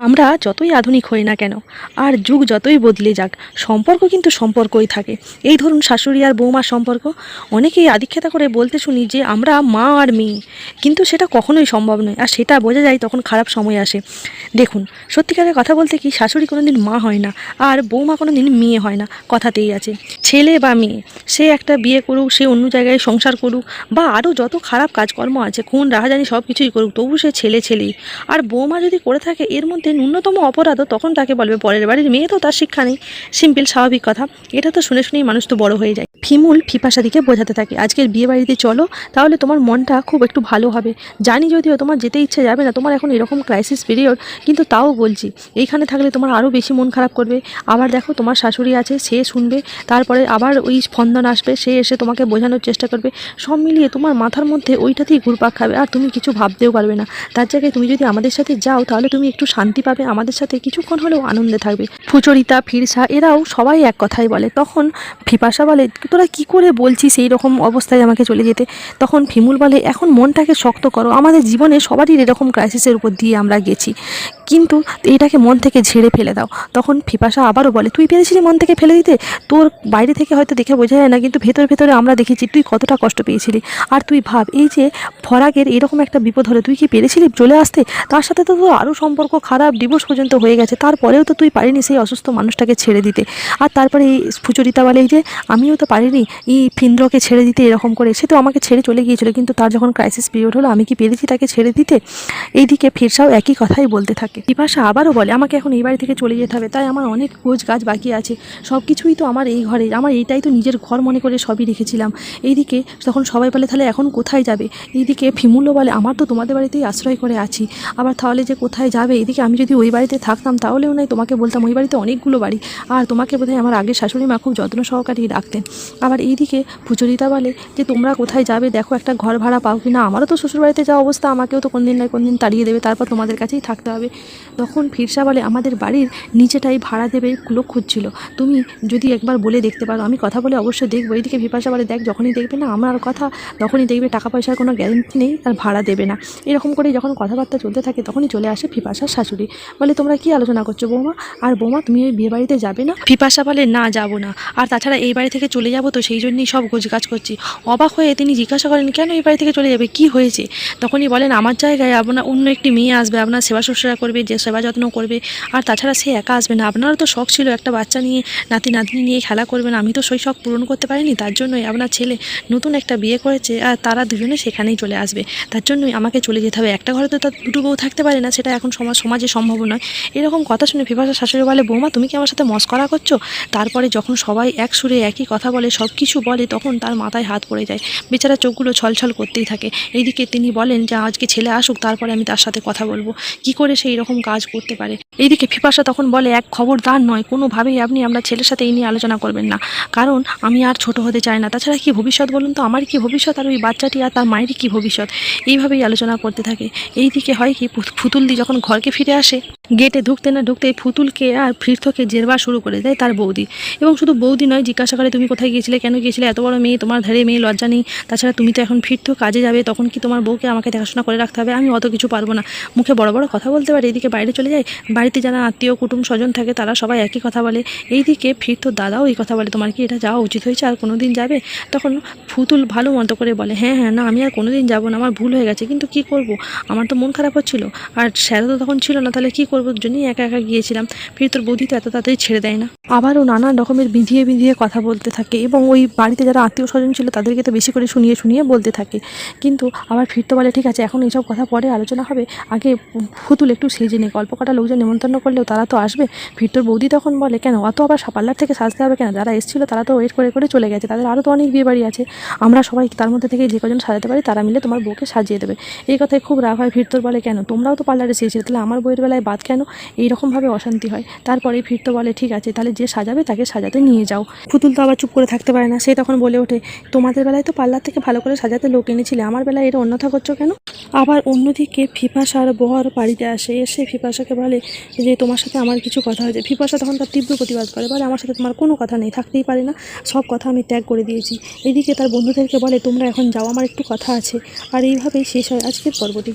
আমরা যতই আধুনিক হই না কেন, আর যুগ যতই বদলে যাক, সম্পর্ক কিন্তু সম্পর্কই থাকে। এই ধরুন শাশুড়ি আর বৌমার সম্পর্ক। অনেকেই আদিক্ষেতা করে বলতে শুনি যে, আমরা মা আর মেয়ে। কিন্তু সেটা কখনোই সম্ভব নয়, আর সেটা বোঝা যায় তখন খারাপ সময় আসে। দেখুন, সত্যিকারের কথা বলতে কি, শাশুড়ি কোনো দিন মা হয় না, আর বৌমা কোনো দিন মেয়ে হয় না, কথাতেই আছে। ছেলে বা মেয়ে, সে একটা বিয়ে করুক, সে অন্য জায়গায় সংসার করুক, বা আরও যত খারাপ কাজকর্ম আছে, খুন, রাহাজানি সব কিছুই করুক, তবু সে ছেলে ছেলেই আর বৌমা যদি করে থাকে, এর মধ্যে ন্যূনতম অপরাধও তখন তাকে বলবে, পরের বাড়ির মেয়ে তো তার শিক্ষা নেই। সিম্পল, স্বাভাবিক কথা। এটা তো শুনে শুনেই মানুষ তো বড় হয়ে যায়। ফিমুল ফিপাসাদিকে বোঝাতে থাকে, আজকের বিয়ে বাড়িতে চলো, তাহলে তোমার মনটা খুব একটু ভালো হবে। জানি যদিও তোমার যেতে ইচ্ছে যাবে না, তোমার এখন এরকম ক্রাইসিস পিরিয়ড কিন্তু তাও বলছি, এইখানে থাকলে তোমার আরও বেশি মন খারাপ করবে। আবার দেখো তোমার শাশুড়ি আছে, সে শুনবে, তারপরে আবার ওই স্পন্দন আসবে, সে এসে তোমাকে বোঝানোর চেষ্টা করবে। সব মিলিয়ে তোমার মাথার মধ্যে ওইটাতেই ঘুরপাক খাবে, আর তুমি কিছু ভাবতেও পারবে না। তার জায়গায় তুমি যদি আমাদের সাথে যাও, তাহলে তুমি একটু শান্তি পাবে, আমাদের সাথে কিছুক্ষণ হলেও আনন্দে থাকবে। ফুচরিতা ফিরসা এরাও সবাই এক কথাই বলে। তখন ফিপাসা বলে, তোরা কি করে বলছিস এই রকম অবস্থায় আমাকে চলে যেতে? তখন ফিমুল বলে, এখন মনটাকে শক্ত করো। আমাদের জীবনে সবারই এরকম ক্রাইসিসের উপর দিয়ে আমরা গেছি। কিন্তু এটাকে মন থেকে ঝেড়ে ফেলে দাও। তখন ফিপাসা আবারও বলে, তুই পেরেছিলি মন থেকে ফেলে দিতে? তোর বাইরে থেকে হয়তো দেখে বোঝা যায় না, কিন্তু ভেতর, ভেতরে আমরা দেখেছি তুই কতটা কষ্ট পেয়েছিলি। আর তুই ভাব, এই যে ফরাকের এরকম একটা বিপদ হলে তুই কি পেরেছিলি চলে আসতে? তার সাথে তো তোর আরও সম্পর্ক খারাপ ডিভোর্স পর্যন্ত হয়ে গেছে, তারপরেও তো তুই পারিনি সেই অসুস্থ মানুষটাকে ছেড়ে দিতে। আর তারপরে এই ফুচরিতা বলে যে আমিও তো পারিনি এই ফিন্দ্রকে ছেড়ে দিতে এরকম করে, সে তো আমাকে ছেড়ে চলে গিয়েছিল, কিন্তু তার যখন ক্রাইসিস পিরিয়ড হলো, আমি কি পেরেছি তাকে ছেড়ে দিতে? এইদিকে ফিরসাও একই কথাই বলতে থাকে। বিপাশা আবারও বলে, আমাকে এখন এই বাড়ি থেকে চলে যেতে হবে, তাই আমার অনেক গোছ গাছ বাকি আছে সব কিছুই তো আমার এই ঘরে, আমার এইটাই তো নিজের ঘর মনে করে সবই রেখেছিলাম। এইদিকে তখন সবাই বলে, তাহলে এখন কোথায় যাবে? এইদিকে ফিমুলও বলে, আমার তো তোমাদের বাড়িতেই আশ্রয় করে আছি, আবার তাহলে যে কোথায় যাবে? এদিকে আমি যদি ওই বাড়িতে থাকতাম, তাহলেও নয় তোমাকে বলতাম, ওই বাড়িতে অনেকগুলো বাড়ি। আর তোমাকে বোধহয় আমার আগের শাশুড়ি মা খুব যত্ন সহকারেই রাখতেন। আবার এইদিকে পুচরিতা বলে যে, তোমরা কোথায় যাবে? দেখো একটা ঘর ভাড়া পাও কি না? আমারও তো শ্বশুরবাড়িতে যাওয়া অবস্থা। আমাকেও তো কোন দিন নয় কোন দিন তাড়িয়ে দেবে। তারপর তোমাদের কাছেই থাকতে হবে। তখন ফিরসা বলে, আমাদের বাড়ির নিচেটাই ভাড়া দেবে লোক খুঁজছিল। তুমি যদি একবার বলে দেখতে পারো। আমি কথা বলে অবশ্যই দেখব। এইদিকে বিপাশা বলে, দেখ, যখনই দেখবে না, আমার কথা, তখনই দেখবে টাকা পয়সার কোনো গ্যারেন্টি নেই, আর ভাড়া দেবে না। এরকম করে যখন কথাবার্তা চলতে থাকে, তখনই চলে আসে ফিপাশার শাশুড়ি। বলে, তোমরা কি আলোচনা করছ বৌমা? আর বৌমা, তুমি ওই বিয়ে বাড়িতে যাবে না? ফিপাশা বলে, না যাব না। আর তাছাড়া এই বাড়ি থেকে চলে যাব তো সেই জন্যই সব গোছগাছ করছি। অবাক হয়ে তিনি জিজ্ঞাসা করেন, কেন এই বাড়ি থেকে চলে যাবে? কি হয়েছে? তখনই বলেন, আমার জায়গায় আপনার অন্য একটি মেয়ে আসবে, আপনার সেবা শুশ্রূষা করবে, যে সেবা যত্ন করবে। আর তাছাড়া সে একা আসবে না। আপনারও তো শখ ছিল একটা বাচ্চা নিয়ে, নাতি নাতনি নিয়ে খেলা করবেন আমি তো সেই শখ পূরণ করতে পারিনি, তার জন্যই আপনার ছেলে নতুন একটা বিয়ে করেছে, আর তারা দুজনে সেখানেই চলে আসবে। তার জন্যই আমাকে চলে যেতে হবে। একটা ঘরে তো তার দুটো বউ থাকতে পারে না, সেটা এখন সমাজ, সমাজে সম্ভব নয়। এরকম কথা শুনে ফিফাসা শাশুড়ি বলে, বৌমা, তুমি কি আমার সাথে মস্করা করছ? তারপরে যখন সবাই এক সুরে একই কথা বলে সব কিছু বলে, তখন তার মাথায় হাত পড়ে যায়। বেচারা চোখগুলো ছলছল করতেই থাকে। এইদিকে তিনি বলেন যে, আজকে ছেলে আসুক, তারপরে আমি তার সাথে কথা বলব। কি করে সে এরকম কাজ করতে পারে? এইদিকে ফিপাসা তখন বলে, এক খবরদার নয়, কোনোভাবেই আপনি আমরা ছেলের সাথে এই নিয়ে আলোচনা করবেন না। কারণ আমি আর ছোট হতে চাই না। তাছাড়া কি ভবিষ্যৎ বলুন তো? আমার কি ভবিষ্যৎ? আর ওই বাচ্চাটি আর তার মায়েরই কি ভবিষ্যৎ? এইভাবেই আলোচনা করতে থাকে। এইদিকে হয় কি ফুতুলদি যখন ঘরকে ফিরে আসে душі. গেটে ঢুকতে না ঢুকতে ফুতুলকে আর ফিরথকে জেরবার শুরু করে দেয় তার বৌদি। এবং শুধু বৌদি নয়, জিজ্ঞাসা করে, তুমি কোথায় গিয়েছিলে? কেন গিয়েছিলে? এত বড় মেয়ে, তোমার ধারে মেয়ে, লজ্জা নেই। তাছাড়া তুমি তো এখন ফিরত কাজে যাবে, তখন কি তোমার বউকে আমাকে দেখাশোনা করে রাখতে হবে? আমি অত কিছু পারব না। মুখে বড় বড় কথা বলতে পারে, এদিকে বাইরে চলে যায়। বাড়িতে যারা আত্মীয়, কুটুম, স্বজন থাকে, তারা সবাই একই কথা বলে। এইদিকে ফিরত দাদাও এই কথা বলে, তোমার কি এটা যাওয়া উচিত হয়েছে? আর কোনো দিন যাবে? তখন ফুতুল ভালো মতো করে বলে হ্যাঁ হ্যাঁ না, আমি আর কোনো দিন যাব না, আমার ভুল হয়ে গেছে, কিন্তু কি করব? আমার তো মন খারাপ হচ্ছিল। আর স্যারও তো তখন ছিল না, তাহলে কী করব? জন্যই একা একা গিয়েছিলাম। ফির তোর বৌদি তো এত তাড়াতাড়ি ছেড়ে দেয় না। আবারও নানান রকমের বিঁধিয়ে বিঁধিয়ে কথা বলতে থাকে এবং ওই বাড়িতে যারা আত্মীয় স্বজন ছিল তাদেরকে তো বেশি করে শুনিয়ে শুনিয়ে বলতে থাকে। কিন্তু আবার ফিরতে বলে, ঠিক আছে, এখন এইসব কথা পরে আলোচনা হবে। আগে ফুতুল একটু সেজে নে, গল্প কটা লোকজন নিমন্ত্রণ করলেও তারা তো আসবে। ফিরতোর বৌদি তখন বলে, কেন? অত আবার পার্লার থেকে সাজতে হবে কেন? যারা এসেছিল তারা তো ওয়েট করে করে চলে গেছে। তাদের আরও তো অনেক বিয়ে বাড়ি আছে। আমরা সবাই তার মধ্যে থেকে যে কজন সাজাতে পারি তারা মিলে তোমার বউকে সাজিয়ে দেবে। এই কথায় খুব রাগ হয়। ফিরতোর বলে, কেন? তোমরাও তো পার্লারে চেয়েছিলে তাহলে আমার বইয়ের বেলায় বাদ কেন এইরকমভাবে অশান্তি হয়। তারপরে ফিরতো বলে, ঠিক আছে, তাহলে যে সাজাবে তাকে সাজাতে নিয়ে যাও। পুতুল তো আবার চুপ করে থাকতে পারে না। সে তখন বলে ওঠে, তোমাদের বেলায় তো পার্লার থেকে ভালো করে সাজাতে লোক এনেছিলে, আমার বেলায় এটা অন্যথা করছ কেন? আবার অন্যদিকে ফিফাসার বর বাড়িতে আসে, এসে ফিফাসাকে বলে যে, তোমার সাথে আমার কিছু কথা হয়েছে। ফিফাসা তখন তার তীব্র প্রতিবাদ করে, বলে, আমার সাথে তোমার কোনো কথা নেই, থাকতেই পারে না। সব কথা আমি ত্যাগ করে দিয়েছি। এদিকে তার বন্ধুদেরকে বলে, তোমরা এখন যাও, আমার একটু কথা আছে। আর এইভাবেই শেষ হয় আজকের পর্বটি।